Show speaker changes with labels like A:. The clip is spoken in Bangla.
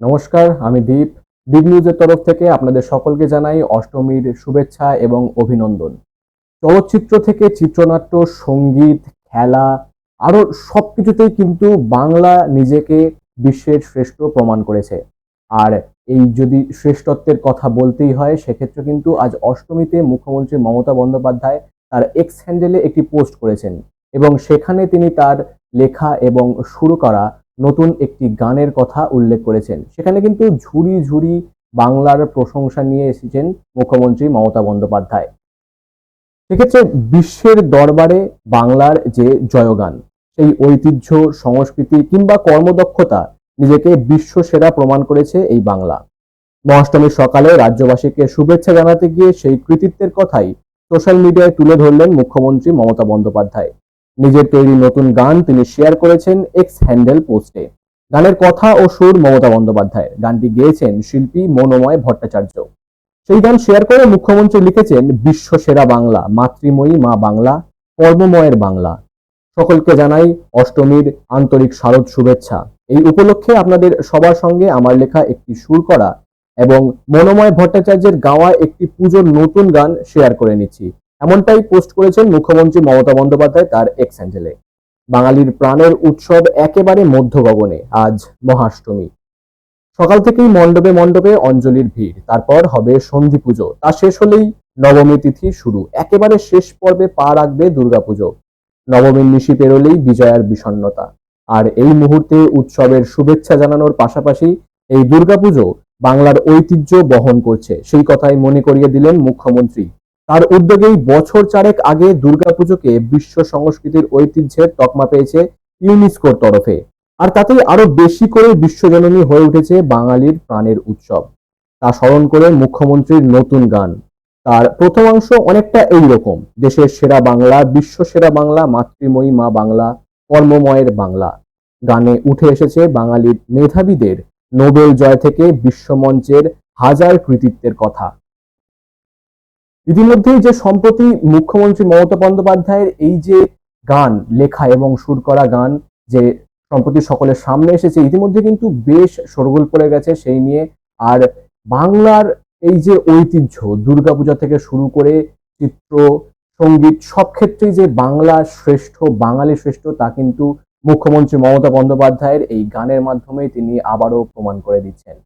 A: নমস্কার, আমি দীপ। বিগ নিউজের তরফ থেকে আপনাদের সকলকে জানাই অষ্টমীর শুভেচ্ছা এবং অভিনন্দন। চলচ্চিত্র থেকে চিত্রনাট্য, সংগীত, খেলা আরও সব কিছুতেই কিন্তু বাংলা নিজেকে বিশ্বের শ্রেষ্ঠ প্রমাণ করেছে। আর এই যদি শ্রেষ্ঠত্বের কথা বলতেই হয়, সেক্ষেত্রে কিন্তু আজ অষ্টমীতে মুখ্যমন্ত্রী মমতা বন্দ্যোপাধ্যায় তার এক্স হ্যান্ডেলে একটি পোস্ট করেছেন এবং সেখানে তিনি তার লেখা এবং শুরু করা নতুন একটি গানের কথা উল্লেখ করেছেন। সেখানে কিন্তু ঝুড়ি ঝুড়ি বাংলার প্রশংসা নিয়ে এসেছেন মুখ্যমন্ত্রী মমতা বন্দ্যোপাধ্যায়। সেক্ষেত্রে বিশ্বের দরবারে বাংলার যে জয়গান, সেই ঐতিহ্য, সংস্কৃতি কিংবা কর্মদক্ষতা নিজেকে বিশ্ব সেরা প্রমাণ করেছে এই বাংলা। মহাষ্টমীর সকালে রাজ্যবাসীকে শুভেচ্ছা জানাতে গিয়ে সেই কৃতিত্বের কথাই সোশ্যাল মিডিয়ায় তুলে ধরলেন মুখ্যমন্ত্রী মমতা বন্দ্যোপাধ্যায়। নিজের তৈরি নতুন গান তিনি শেয়ার করেছেন এক্স হ্যান্ডেল পোস্টে গানের কথা ও সুর মমতা বন্দ্যোপাধ্যায় গানটি গেয়েছেন শিল্পী মনোময় ভট্টাচার্য। সেই গান শেয়ার করে মুখ্যমন্ত্রী লিখেছেন বিশ্ব সেরা বাংলা, মাতৃময়ী মা বাংলা, কর্মময়ের বাংলা। সকলকে জানাই অষ্টমীর আন্তরিক শারদ শুভেচ্ছা। এই উপলক্ষে আপনাদের সবার সঙ্গে আমার লেখা একটি সুর করা এবং মনোময় ভট্টাচার্যের গাওয়া একটি পুজোর নতুন গান শেয়ার করে নিচ্ছি। এমনটাই পোস্ট করেছেন মুখ্যমন্ত্রী মমতা বন্দ্যোপাধ্যায় তার এক্স হ্যান্ডেলে বাঙালির প্রাণের উৎসব একেবারে মধ্য গগনে আজ মহাষ্টমী। সকাল থেকেই মণ্ডপে মণ্ডপে অঞ্জলির ভিড়, তারপর হবে সন্ধি পুজো। তা শেষ হলেই নবমী তিথি শুরু। একেবারে শেষ পর্বে পা রাখবে দুর্গাপুজো। নবমীর নিশি পেরোলেই বিজয়ার বিষণ্ণতা। আর এই মুহূর্তে উৎসবের শুভেচ্ছা জানানোর পাশাপাশি এই দুর্গাপুজো বাংলার ঐতিহ্য বহন করছে। সেই কথাই মনে করিয়ে দিলেন মুখ্যমন্ত্রী তার উদ্যোগেই বছর চারেক আগে দুর্গাপুজোকে বিশ্ব সংস্কৃতির ঐতিহ্যের তকমা পেয়েছে ইউনেস্কোর তরফে। আর তাতেই আরও বেশি করে বিশ্বজননী হয়ে উঠেছে বাঙালির প্রাণের উৎসব। তা স্মরণ করে মুখ্যমন্ত্রীর নতুন গান। তার প্রথমাংশ অনেকটা এই রকম দেশের সেরা বাংলা, বিশ্ব সেরা বাংলা, মাতৃময়ী মা বাংলা, কর্মময়ের বাংলা। গানে উঠে এসেছে বাঙালির মেধাবীদের নোবেল জয় থেকে বিশ্বমঞ্চের হাজার কৃতিত্বের কথা। ইতিমধ্যেই যে সম্প্রতি মুখ্যমন্ত্রী মমতা বন্দ্যোপাধ্যায়ের এই যে গান, লেখা এবং সুর করা গান যে সম্প্রতি সকলের সামনে এসেছে, ইতিমধ্যে কিন্তু বেশ সরগোল পড়ে গেছে সেই নিয়ে। আর বাংলার এই যে ঐতিহ্য, দুর্গাপূজা থেকে শুরু করে চিত্র, সংগীত, সব ক্ষেত্রেই যে বাংলা শ্রেষ্ঠ, বাঙালি শ্রেষ্ঠ, তা কিন্তু মুখ্যমন্ত্রী মমতা বন্দ্যোপাধ্যায়ের এই গানের মাধ্যমে তিনি আবারও প্রমাণ করে দিচ্ছেন।